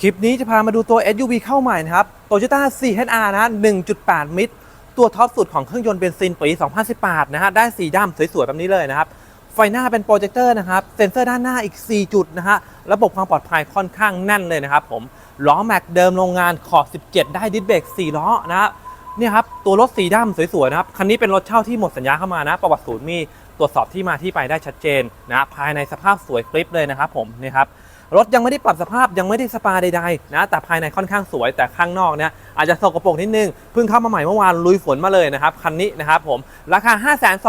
คลิปนี้จะพามาดูตัว SUV เข้าใหม่นะครับ Toyota CHR นะ 1.8 มิตร ตัวท็อปสุดของเครื่องยนต์เบนซินปี 2018 นะฮะ ได้สีดำสวยๆ แบบนี้เลยนะครับ ไฟหน้าเป็นโปรเจคเตอร์นะครับ เซ็นเซอร์ด้านหน้าอีก 4 จุดนะฮะ ระบบความปลอดภัยค่อนข้างแน่นเลยนะครับผม ล้อแม็กเดิมโรงงานขอบ 17 ได้ดิสเบรก4 ล้อนะฮะเนี่ยครับ ตัวรถสีดำสวยๆ นะครับ คันนี้เป็นรถเช่าที่หมดสัญญาเข้ามานะ ประวัติศูนย์มีตรวจสอบที่มาที่ไปได้ชัดเจนนะ ภายในสภาพสวยคลิปเลยนะครับผมนี่ครับ รถยังไม่ได้ปรับสภาพยังไม่ได้สปาใดๆนะแต่ภายในค่อนข้างสวยแต่ข้างนอกเนี่ยอาจจะสกปรกนิดนึงเพิ่งเข้ามาใหม่เมื่อวานลุยฝนมาเลยนะครับคันนี้นะครับผมราคา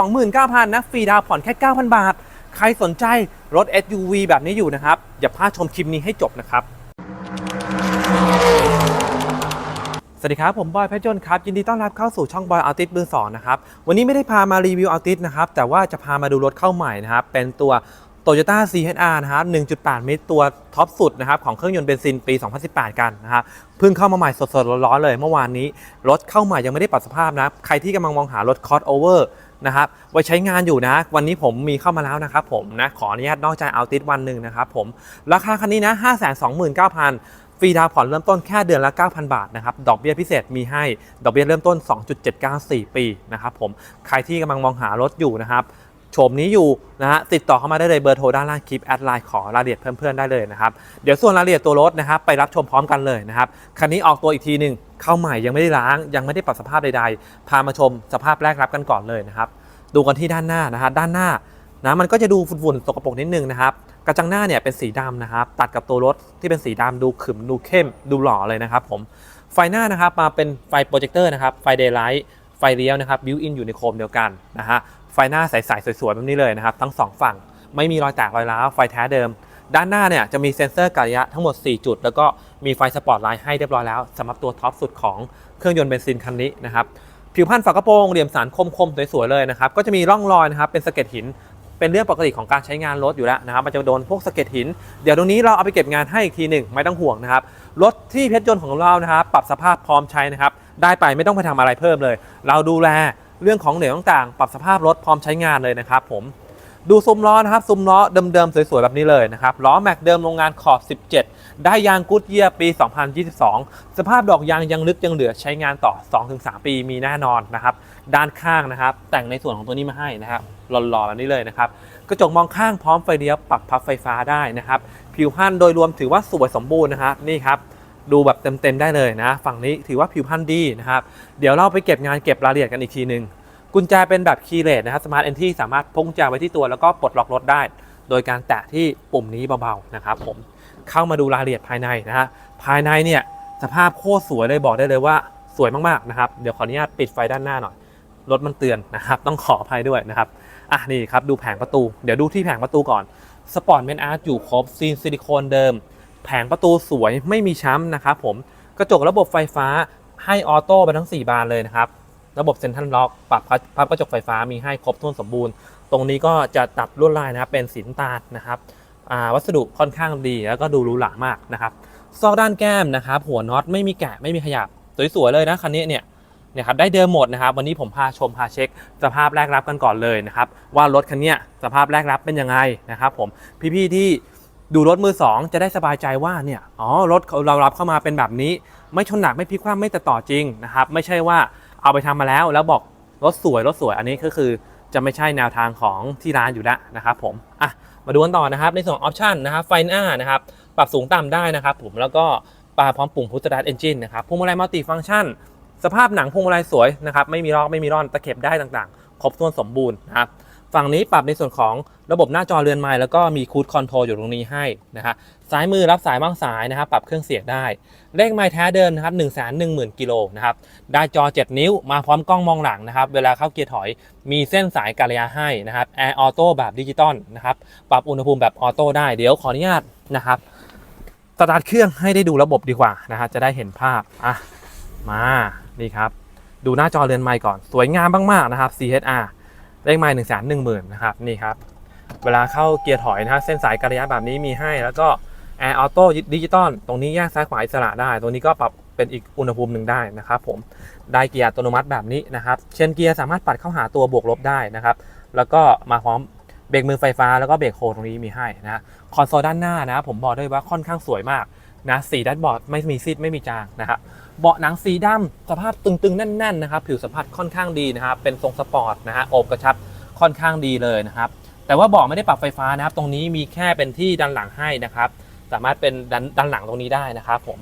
529,000นะฟรีดาวผ่อนแค่ 9,000 บาท ใครสนใจรถ SUV แบบนี้อยู่นะครับอย่าพลาดชมคลิปนี้ให้จบนะครับสวัสดีครับ ผมบอยเพชรยนต์ครับ ยินดีต้อนรับเข้าสู่ช่องบอยอัลติสมือสองนะครับ วันนี้ไม่ได้พามารีวิวอัลติสนะครับ แต่ว่าจะพามาดูรถเข้าใหม่นะครับ เป็นตัว Toyota CHR นะครับ 1.8มิตรตัวท็อปสุดนะครับของเครื่องยนต์เบนซินปี 2018 กันนะครับเพิ่งเข้ามาใหม่สดๆ ร้อนๆเลย เมื่อวานนี้ รถเข้าใหม่ยังไม่ได้ปรับสภาพนะ ใครที่กำลังมองหารถ cross over นะครับไว้ใช้งานอยู่นะ วันนี้ผมมีเข้ามาแล้วนะครับผมนะขออนุญาตนอกใจเอัลติสวันหนึ่งนะครับผมราคาคันนี้นะ 529,000ฟรีดาวน์ผ่อนเริ่มต้นแค่เดือนละ 9,000 บาทนะครับ ดอกเบี้ยพิเศษมีให้ ดอกเบี้ยเริ่มต้น 2.794 ปีนะครับผม ใครที่กำลังมองหารถอยู่นะครับ โฉมนี้อยู่นะฮะติดต่อเข้ามาได้เลยเบอร์โทรด้านล่างคลิปแอดไลน์ขอรายละเอียดเพื่อนๆได้เลยนะครับเดี๋ยวส่วนรายละเอียดตัวรถนะครับไปรับชมพร้อมกันเลยนะครับคันนี้ออกตัวอีกทีหนึ่งเข้าใหม่ยังไม่ได้ล้าง ยังไม่ได้ปรับสภาพใดๆ พามาชมสภาพแรกรับกันก่อนเลยนะครับดูกันที่ด้านหน้านะฮะด้านหน้านะมันก็จะดูฝุ่นๆสกปรกนิดนึงนะครับกระจังหน้าเนี่ยเป็นสีดำนะครับตัดกับตัวรถที่เป็นสีดำดูขึมดูเข้มดูหล่อเลยนะครับผมไฟหน้านะครับมาเป็นไฟโปรเจคเตอร์นะครับไฟเดย์ไลท์ไฟเลี้ยวนะครับบิวอินอยู่ในโคมเดียวกันนะฮะ ฟหน้าใสๆสวยๆแบบนี้เลยนะครับ ทั้งสองฝั่งไม่มีรอยแตกรอยร้าวไฟแท้เดิม ด้านหน้าเนี่ยจะมีเซ็นเซอร์กะระยะทั้งหมด 4 จุด แล้วก็มีไฟสปอตไลท์ให้เรียบร้อยแล้วสำหรับตัวท็อปสุดของเครื่องยนต์เบนซินคันนี้นะครับผิวพันฝากระโปรงเหลี่ยมสารคมๆสวยๆเลยนะครับก็จะมีร่องรอยนะครับเป็นสะเก็ดหินเป็นเรื่องปกติของการใช้งานรถอยู่แล้วนะครับ มันจะโดนพวกสะเก็ดหิน เดี๋ยวตรงนี้เราเอาไปเก็บงานให้อีกทีหนึ่งไม่ต้องห่วงนะครับ รถที่เพชรยนต์ของเรานะครับ ปรับสภาพพร้อมใช้นะครับ ได้ไปไม่ต้องไปทำอะไรเพิ่มเลย เราดูแล เรื่องของเหลวต่างๆ ปรับสภาพรถพร้อมใช้งานเลยนะครับผมดูซุ้มล้อนะครับซุ้มล้อเดิมๆสวยๆแบบนี้เลยนะครับล้อแม็กเดิมโรงงานขอบ 17 ได้ยางกุดเยียปี 2022 สภาพดอกยางยังลึกยังเหลือใช้งานต่อ 2-3 ปีมีแน่นอนนะครับด้านข้างนะครับ แต่งในส่วนของตัวนี้มาให้นะครับหล่อๆแบบนี้เลยนะครับกระจกมองข้างพร้อมไฟเลี้ยวปรับพับไฟฟ้าได้นะครับผิวพรรณโดยรวมถือว่าสวยสมบูรณ์นะครับนี่ครับ ดูแบบเต็มๆได้เลยนะ ฝั่งนี้ถือว่าผิวพรรณดีนะครับ เดี๋ยวเราไปเก็บงานเก็บรายละเอียดกันอีกทีหนึ่งกุญแจเป็นแบบคีย์เลสนะครับสมาร์ทเอนที่สามารถพกกุญแจไว้ที่ตัวแล้วก็ปลดล็อกรถได้ โดยการแตะที่ปุ่มนี้เบาๆนะครับผมเข้ามาดูรายละเอียดภายในนะฮะภายในเนี่ยสภาพโคตรสวยเลยบอกได้เลยว่าสวยมากๆนะครับเดี๋ยวขออนุญาตปิดไฟด้านหน้าหน่อยรถมันเตือนนะครับต้องขออภัยด้วยนะครับอะนี่ครับดูแผงประตู เดี๋ยวดูที่แผงประตูก่อนสปอร์ตเมนอาร์ตอยู่ครบซีนซิลิโคนเดิม แผงประตูสวยไม่มีช้ำนะครับผมกระจกระบบไฟฟ้าให้ออโต้ไปทั้ง 4 บานเลยนะครับ ระบบเซ็นทรัลล็อกปรับพับกระจกไฟฟ้ามีให้ครบถ้วนสมบูรณ์ ตรงนี้ก็จะตัดลวดลายนะครับเป็นสีน้ำตาลนะครับวัสดุค่อนข้างดีแล้วก็ดูหรูหรามากนะครับซอกด้านแก้มนะครับ หัวน็อตไม่มีแกะไม่มีขยับสวยๆเลยนะคันนี้เนี่ยเนี่ยครับได้เดิมหมดนะครับ วันนี้ผมพาชมพาเช็ค สภาพแรกรับกันก่อนเลยนะครับ ว่ารถคันนี้สภาพแรกรับเป็นยังไงนะครับ ผมพี่ๆที่ ดูรถมือสองจะได้สบายใจว่าเนี่ยอ๋อรถเรารับเข้ามาเป็นแบบนี้ ไม่ชนหนักไม่พลิกคว่ำไม่แต่ต่อจริงนะครับ ไม่ใช่ว่าเอาไปทำมาแล้ว แล้วบอกรถสวยรถสวยอันนี้ก็คือจะไม่ใช่แนวทางของที่ร้านอยู่แล้วนะครับผมอะมาดูกันต่อนะครับ ในส่วนออปชันนะครับไฟหน้านะครับปรับสูงต่ำได้นะครับผมแล้วก็ปาพร้อมปุ่มพุทธดัตเอนจินนะครับพวงมาลัยมัลติฟังก์ชัน สภาพหนังพวงมาลัยสวยนะครับไม่มีรอกไม่มีร่อนตะเข็บได้ต่างๆ ครบถ้วนสมบูรณ์นะครับ ฝั่งนี้ปรับในส่วนของระบบหน้าจอเรือนไม้แล้วก็มีคูดคอนโทรลอยู่ตรงนี้ให้นะฮะซ้ายมือรับสายบางสายนะครับปรับเครื่องเสียงได้ เลขไม้แท้เดิมนะครับ1 1 0 0 0 0กิโลนะครับได้จอ 7 นิ้วมาพร้อมกล้องมองหลังนะครับเวลาเข้าเกียร์ถอยมีเส้นสายการระยะให้นะครับแอร์ออโต้แบบดิจิตอลนะครับปรับอุณหภูมิแบบออโต้ได้เดี๋ยวขออนุญาตนะครับสตาร์ทเครื่องให้ได้ดูระบบดีกว่านะฮะจะได้เห็นภาพอะมานี่ครับ ดูหน้าจอเรือนไม้ก่อน สวยงามมากๆนะครับ CHR เลขไม้หนึ่งแสนหนึ่งหมื่นนะครับนี่ครับเวลาเข้าเกียร์ถอยนะฮะเส้นสายการระยะแบบนี้มีให้ แล้วก็แอร์ออโต้ดิจิตอลตรงนี้แยกซ้ายขวาอิสระได้ตรงนี้ก็ปรับเป็นอีกอุณหภูมิหนึ่งได้นะครับผมได้เกียร์อัตโนมัติแบบนี้นะครับเชนเกียร์สามารถปัดเข้าหาตัวบวกลบได้นะครับแล้วก็มาพร้อมเบรกมือไฟฟ้าแล้วก็เบรกโฮตรงนี้มีให้นะคอนโซลด้านหน้านะผมบอกด้วยว่าค่อนข้างสวยมาก นะสีแดชบอร์ดไม่มีซีดไม่มีจางนะครับเบาะหนังสีดำสภาพตึงๆ แน่นๆนะครับผิวสัมผัสค่อนข้างดีนะครับเป็นทรงสปอร์ตนะฮะโอบกระชับค่อนข้างดีเลยนะครับแต่ว่าเบาะไม่ได้ปรับไฟฟ้านะครับ ตรงนี้มีแค่เป็นที่ดันหลังให้นะครับ สามารถเป็นดันดันหลังตรงนี้ได้นะครับผม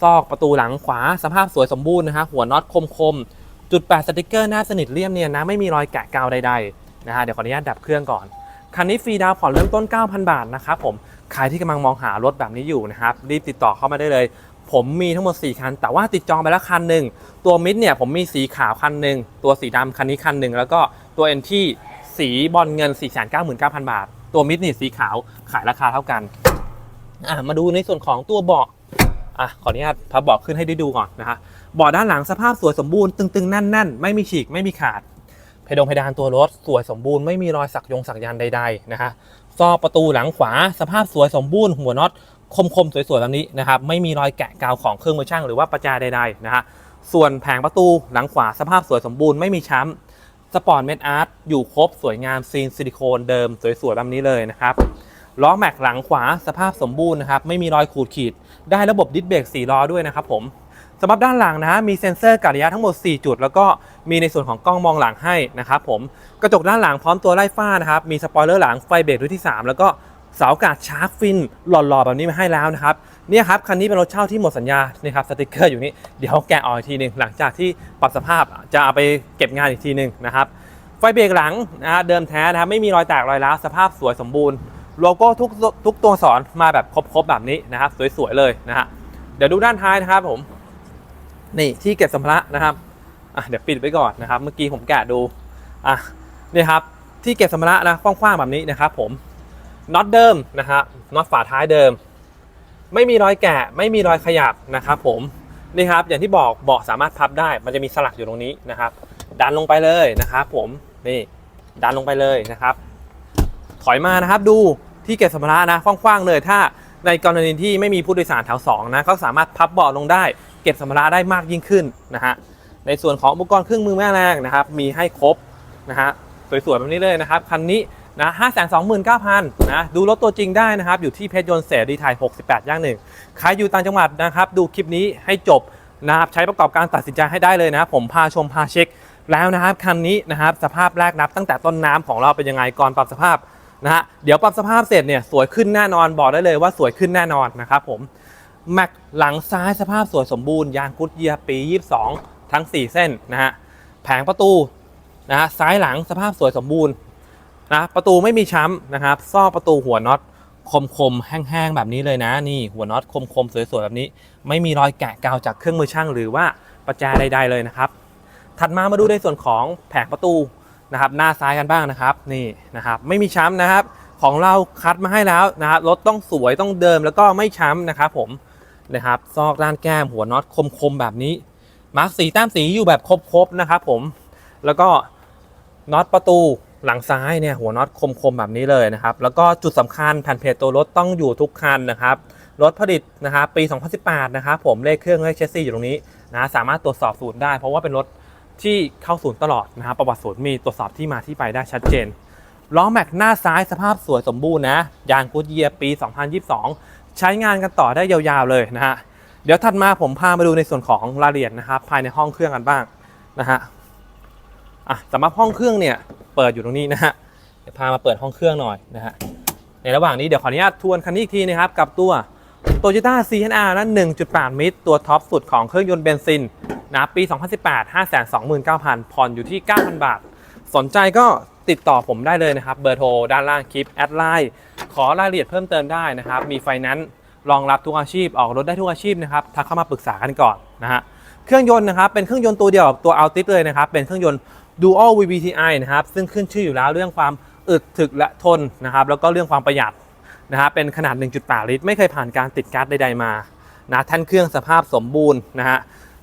ซอกประตูหลังขวาสภาพสวยสมบูรณ์นะครับหัวน็อตคมๆจุดแปะสติกเกอร์หน้าสนิทเลี่ยมเนี่ยนะไม่มีรอยแกะกาวใดๆนะฮะเดี๋ยวขออนุญาตดับเครื่องก่อน คันนี้ฟรีดาวผ่อนเริ่มต้น 9,000 บาทนะครับผมใครที่กำลังมองหารถแบบนี้อยู่นะครับรีบติดต่อเข้ามาได้เลย ผมมีทั้งหมด 4 คัน แต่ว่าติดจองไปแล้วคันหนึ่งตัวมิดเนี่ยผมมีสีขาวคันหนึ่งตัวสีดำคันนี้คันหนึ่งแล้วก็ตัวเอ็นที่สีบอลเงิน 499,000 บาท ตัวมิดนี่สีขาวขายราคาเท่ากันมาดูในส่วนของตัวเบาะอะขออนุญาตพับเบาะขึ้นให้ได้ดูก่อนนะฮะเบาะด้านหลังสภาพสวยสมบูรณ์ตึงๆแน่นๆ ไม่มีฉีกไม่มีขาด เพดงเพดานตัวรถสวยสมบูรณ์ไม่มีรอยสักยงสักยันใดๆนะฮะซอกประตูหลังขวาสภาพสวยสมบูรณ์หัวน็อตคมๆ สวยๆแบบนี้นะครับไม่มีรอยแกะกาวของเครื่องมือช่างหรือว่าประแจใดๆนะฮะส่วนแผงประตูหลังขวาสภาพสวยสมบูรณ์ไม่มีช้ำสปอร์ตเมดอาร์ตอยู่ครบสวยงามซีนซิลิโคนเดิมสวยๆแบบนี้เลยนะครับล้อแม็กหลังขวาสภาพสมบูรณ์นะครับไม่มีรอยขูดขีด ได้ระบบดิสเบรก4ล้อด้วยนะครับผม สำหรับด้านหลังนะมีเซ็นเซอร์กัดระยะทั้งหมด 4 จุด แล้วก็มีในส่วนของกล้องมองหลังให้นะครับผมกระจกด้านหลังพร้อมตัวไล่ฟ้านะครับมีสปอยเลอร์หลังไฟเบรกรุ่นที่ 3 แล้วก็เสาอากาศชาร์กฟินหล่อๆแบบนี้มาให้แล้วนะครับเนี่ยครับคันนี้เป็นรถเช่าที่หมดสัญญานี่ครับสติกเกอร์อยู่นี่เดี๋ยวแกะออกอีกทีหนึ่งหลังจากที่ปรับสภาพจะเอาไปเก็บงานอีกทีหนึ่งนะครับไฟเบรกหลังนะฮะเดิมแท้นะครับไม่มีรอยแตกรอยร้าวสภาพสวยสมบูรณ์โลโก้ทุกทุกตัวสอักษรมาแบบครบๆแบบนี้นะครับสวยๆเลยนะฮะเดี๋ยวดูด้านท้ายนะครับผม นี่ที่เก็บสัมภาระนะครับอะเดี๋ยวปิดไว้ก่อนนะครับ เมื่อกี้ผมแกะดูอะนี่ครับที่เก็บสัมภาระนะกว้างๆแบบนี้นะครับ ผมน็อตเดิมนะครับน็อตฝาท้ายเดิม ไม่มีรอยแกะไม่มีรอยขยับนะครับผมนี่ครับอย่างที่บอกเบาะสามารถพับได้ มันจะมีสลักอยู่ตรงนี้นะครับ ดันลงไปเลยนะครับผมนี่ดันลงไปเลยนะครับ ถอยมานะครับดูที่เก็บสัมภาระนะกว้างๆเลย ถ้าในกรณีที่ไม่มีผู้โดยสารแถว2นะก็สามารถพับเบาะลงได้ เก็บสัมภาระได้มากยิ่งขึ้นนะฮะในส่วนของอุปกรณ์เครื่องมือแม่แรงนะครับมีให้ครบนะฮะสวยๆแบบนี้เลยนะครับคันนี้นะห้าแสนสองหมื่นเก้าพันนะดูรถตัวจริงได้นะครับ อยู่ที่เพชรยนต์เสรีไทย 68 ย่างหนึ่งใครอยู่ต่างจังหวัดนะครับ ดูคลิปนี้ให้จบนะครับใช้ประกอบการตัดสินใจให้ได้เลยนะครับ ผมพาชมพาเช็ค แล้วนะครับคันนี้นะครับสภาพแรกนับตั้งแต่ต้นน้ำของเราเป็นยังไงก่อนปรับสภาพนะฮะเดี๋ยวปรับสภาพเสร็จเนี่ยสวยขึ้นแน่นอนบอกได้เลยว่าสวยขึ้นแน่นอนนะครับผม แม็กหลังซ้ายสภาพสวยสมบูรณ์ยางกุดเยียปี 22 ทั้ง 4 เส้นนะฮะแผงประตูนะฮะซ้ายหลังสภาพสวยสมบูรณ์นะประตูไม่มีช้ำนะครับซอกประตูหัวน็อตคมๆแห้งๆแบบนี้เลยนะนี่หัวน็อตคมๆสวยๆแบบนี้ ไม่มีรอยแกะกาวจากเครื่องมือช่างหรือว่าประแจใดๆเลยนะครับ ถัดมามาดูในส่วนของแผงประตูนะครับหน้าซ้ายกันบ้างนะครับนี่นะครับไม่มีช้ำนะครับ ของเราคัดมาให้แล้วนะครับรถต้องสวยต้องเดิมแล้วก็ไม่ช้ำนะครับผม นะครับซอกด้านแก้มหัวน็อตคมๆแบบนี้มาร์กสีแต้มสีอยู่แบบครบๆนะครับผมแล้วก็น็อตประตูหลังซ้ายเนี่ยหัวน็อตคมๆแบบนี้เลยนะครับ แล้วก็จุดสำคัญแผ่นเพจตัวรถต้องอยู่ทุกคันนะครับรถผลิตนะครับปี 2018 นะครับผมเลขเครื่องเลขเชสซี่อยู่ตรงนี้นะสามารถตรวจสอบศูนย์ได้ เพราะว่าเป็นรถที่เข้าศูนย์ตลอดนะครับประวัติศูนย์มีตรวจสอบที่มาที่ไปได้ชัดเจนล้อแม็กหน้าซ้ายสภาพสวยสมบูรณ์นะยางกูดเยียปี 2022 ใช้งานกันต่อได้ยาวๆเลยนะฮะเดี๋ยวถัดมาผมพามาดูในส่วนของรายละเอียดนะครับ ภายในห้องเครื่องกันบ้างนะฮะอะสำหรับห้องเครื่องเนี่ยเปิดอยู่ตรงนี้นะฮะเดี๋ยวพามาเปิดห้องเครื่องหน่อยนะฮะในระหว่างนี้เดี๋ยวขออนุญาตทวนคันนี้อีกทีนะครับกับตัว Toyota CHR นั้น1.8 มิตรตัวท็อปสุดของเครื่องยนต์เบนซินนะปี 2018 529,000ผ่อนอยู่ที่ 9,000 บาท สนใจก็ ติดต่อผมได้เลยนะครับเบอร์โทรด้านล่างคลิปแอดไลน์ขอรายละเอียดเพิ่มเติมได้นะครับ มีไฟนนซ์รองรับทุกอาชีพออกรถได้ทุกอาชีพนะครับทักเข้ามาปรึกษากันก่อนนะฮะเครื่องยนต์นะครับเป็นเครื่องยนต์ตัวเดียวกับตัว Altis เลยนะครับเป็นเครื่องยนต์ Dual VVTi นะครับซึ่งขึ้นชื่ออยู่แล้วเรื่องความอึดถึกและทนนะครับแล้วก็เรื่องความประหยัดนะฮะเป็นขนาด 1.8 ลิตร ไม่เคยผ่านการติดก๊าซใดๆมานะแท่นเครื่องสภาพสมบูรณ์นะฮะ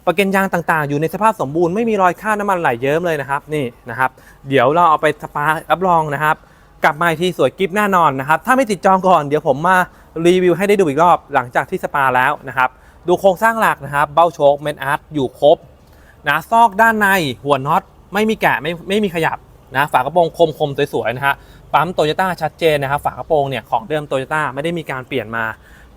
ประกันยางต่างๆ อยู่ในสภาพสมบูรณ์ไม่มีรอยค่าบน้ำมันไหลเยิ้มเลยนะครับนี่นะครับ เดี๋ยวเราเอาไปสปารับรองนะครับ กลับมาอีกทีสวยกิฟแน่นอนนะครับ ถ้าไม่ติดจองก่อนเดี๋ยวผมมารีวิวให้ได้ดูอีกรอบหลังจากที่สปาแล้วนะครับ ดูโครงสร้างหลักนะครับ เบ้าโชคเมนอาร์ตอยู่ครบนะซอกด้านในหัวน็อตไม่มีแกะไม่ไม่มีขยับนะฝากระโปรงคมคมๆสวยๆนะฮะปั๊มโตโยต้าชัดเจนนะครับฝากระโปรงเนี่ยของเดิมโตโยต้าไม่ได้มีการเปลี่ยนมา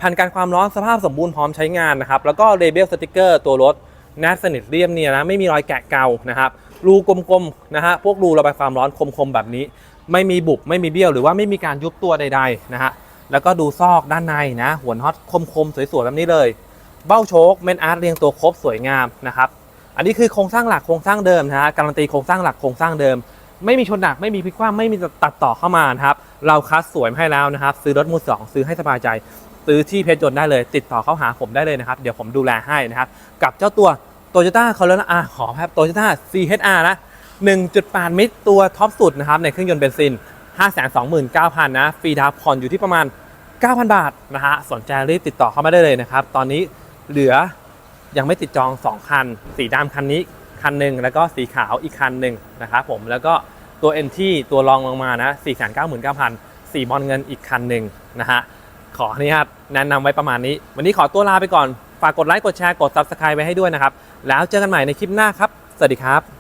ผ่านการความร้อนสภาพสมบูรณ์พร้อมใช้งานนะครับแล้วก็เลเบลสติกเกอร์ตัวรถ แนบสนิทเรียบเนียนะไม่มีรอยแกะเกานะครับรูกลมๆนะฮะพวกรูระบายความร้อนคมๆแบบนี้ ไม่มีบุบไม่มีเบี้ยวหรือว่าไม่มีการยุบตัวใดๆนะฮะแล้วก็ดูซอกด้านในนะหัวน็อตคมๆสวยๆแบบนี้เลย เบ้าโชคเมนอาร์ตเรียงตัวครบสวยงามนะครับอันนี้คือโครงสร้างหลักโครงสร้างเดิมนะฮะการันตีโครงสร้างหลักโครงสร้างเดิม ไม่มีชนหนักไม่มีพลิกคว่ำไม่มีตัดต่อเข้ามานะครับเราคัดสวยให้แล้วนะครับ ซื้อรถมือสองซื้อให้สบายใจ ซื้อที่เพชรยนต์ได้เลย ติดต่อเข้าหาผมได้เลยนะครับ เดี๋ยวผมดูแลให้นะครับ กับเจ้าตัว Toyota Corolla R ขอครับ Toyota CHR นะ1.8 มิตรตัวท็อปสุดนะครับในเครื่องยนต์เบนซิน 529,000 นะฟรีดาวน์ผ่อนอยู่ที่ประมาณ 9,000 บาทนะฮะสนใจรีบติดต่อเข้ามาได้เลยนะครับ ตอนนี้เหลือยังไม่ติดจอง 2 คัน สีดำคันนี้ คันหนึ่งแล้วก็สีขาวอีกคันหนึ่งนะครับผมแล้วก็ตัว NT ตัวรองลงมานะ4 9 9 0 0 0สีบอลเงินอีกคันหนึ่งนะฮะขออนุญาตแนะนำไว้ประมาณนี้ วันนี้ขอตัวลาไปก่อน ฝากกดไลค์กดแชร์กด Subscribe ไว้ให้ด้วยนะครับ แล้วเจอกันใหม่ในคลิปหน้าครับ สวัสดีครับ